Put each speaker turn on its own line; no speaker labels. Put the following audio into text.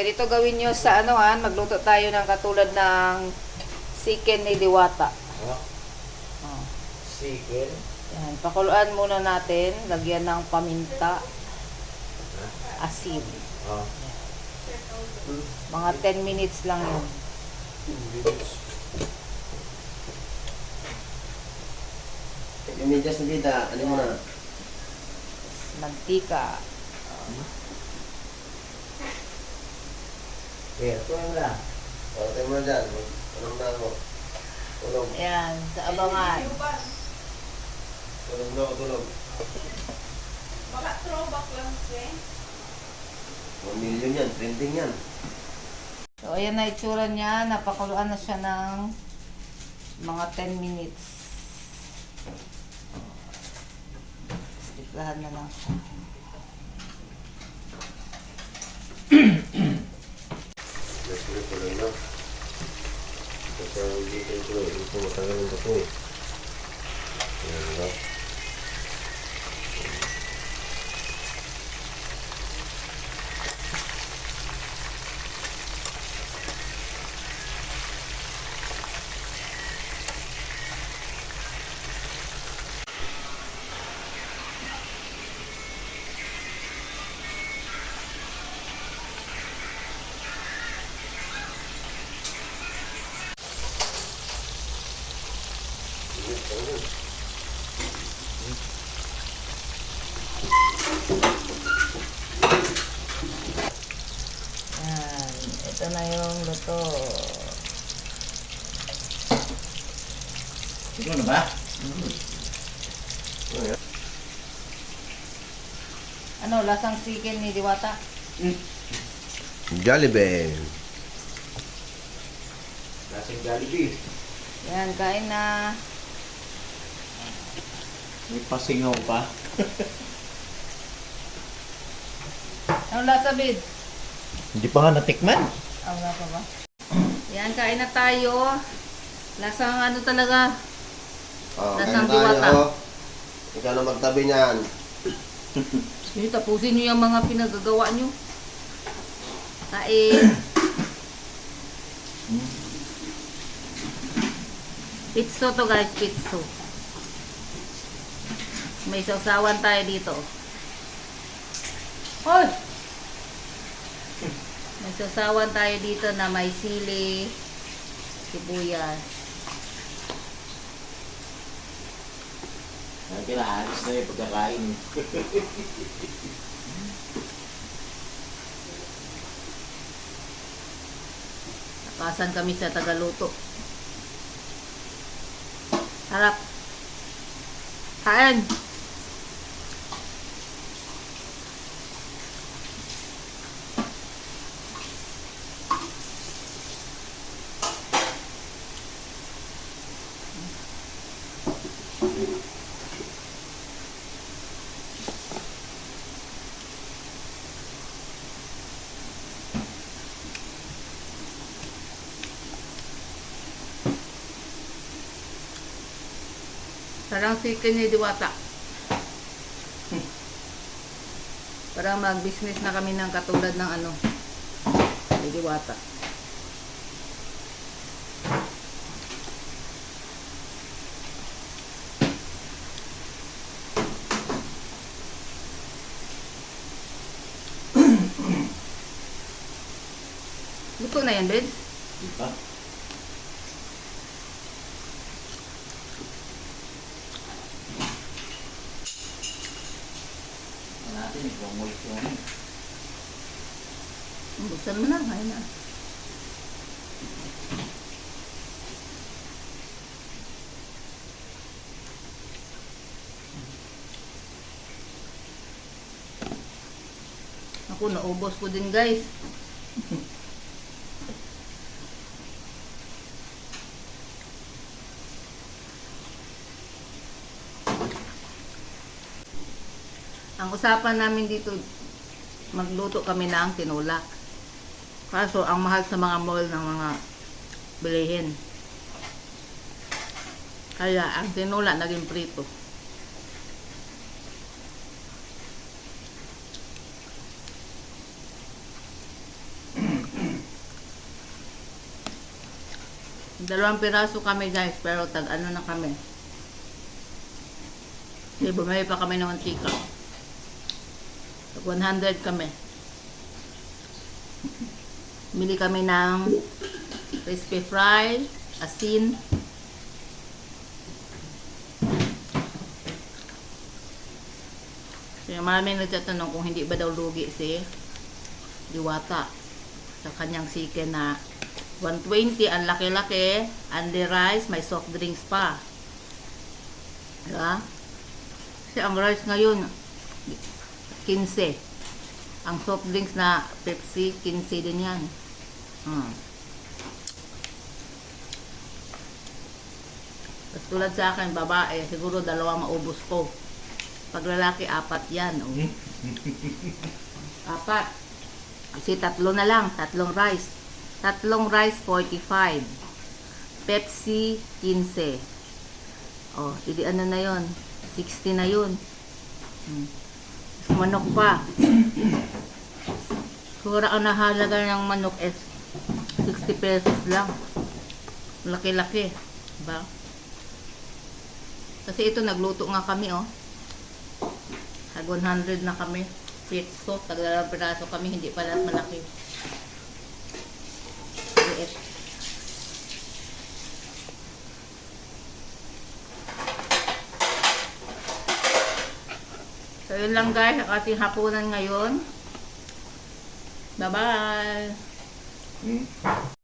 ganito gawin nyo sa ano ha, magluto tayo ng katulad ng chicken ni Diwata.
Oh,
Oh.
chicken.
Yan, pakuluan muna natin, lagyan ng paminta, asin.
Oh.
Mga 10 minutes lang yun.
Yung medyas na bida, ano mo na?
Mantika.
Yeah, ito yung lang.
O, tayo mo na dyan. Tulong na ako. Tulong.
Ayan, sa abangan.
Tulong na ako, tulong.
Baka throwback lang siya.
1 million yan, trending yan.
So, ayan na itsura niya. Napakuluan na siya ng mga 10 minutes. Stiklahan na lang siya.
Yes, ulit tuloy na. Kasi ang dito yung tuloy, ito matagal bato eh. Yan ba?
Ayan, ito na yung luto.
Ito na ba?
Ano yan?
Ano, lasang chicken ni Diwata?
Jollibee.
Lasing Jollibee.
Ayan, kain na.
May pasingaw pa.
Ano lasa, Bid?
Hindi pa nga natikman.
Ah, wala pa ba? Yan, kain na tayo. Lasang ano talaga.
Oh,
Lasang
kaya tayo,
diwata.
oh. Ikaw na magtabi niyan.
Sige, tapusin nyo yung mga pinagagawa nyo. Kain. Pizzo to guys, pizzo. May sausawan tayo dito. Hoy! May sausawan tayo dito na may sili, sibuyas.
Ay, kinaalis na yung pagkakain.
Nakasan kami sa Tagaluto. Harap. Kain. Parang chicken ni Diwata. Parang mag-business na kami ng katulad ng ano, ni Diwata. Luto na yan, Ben?
Di ba? Ano.
Buksan mo na, kain na. Ako, naubos ko din guys. Ang usapan namin dito, magluto kami na ang tinulak. Kaso, ang mahal sa mga mall ng mga bilihin. Kaya, ang tinulak naging prito. Dalawang piraso kami guys, pero tag ano na kami. Di bumili pa kami ng antika. Tag 100 kami. Bili kami ng crispy fry, asin, Kaya maraming nagtatanong kung hindi ba daw lugi si Diwata sa kanyang chicken na 120, ang laki-laki, only rice, may soft drinks pa. Diba? Kasi ang rice ngayon, 15. Ang soft drinks na Pepsi, 15 din yan. Hmm. Tapos tulad sa akin, babae, siguro dalawa maubos ko. Pag lalaki, apat yan. Oh. apat. Kasi tatlo na lang, tatlong rice. Tatlong rice, 45. Pepsi, 15. Oh, hindi ano na yon 60 na yun. Hmm. Manok pa. Sura ang nahalaga ng manok is 60 pesos lang. Laki-laki. Diba? Kasi ito, nagluto nga kami, oh. Tag 100 na kami. Peso, tag dalawang piraso kami, hindi pala malaki. So, yun lang guys, ang ating hapunan ngayon. Bye-bye!
Hmm?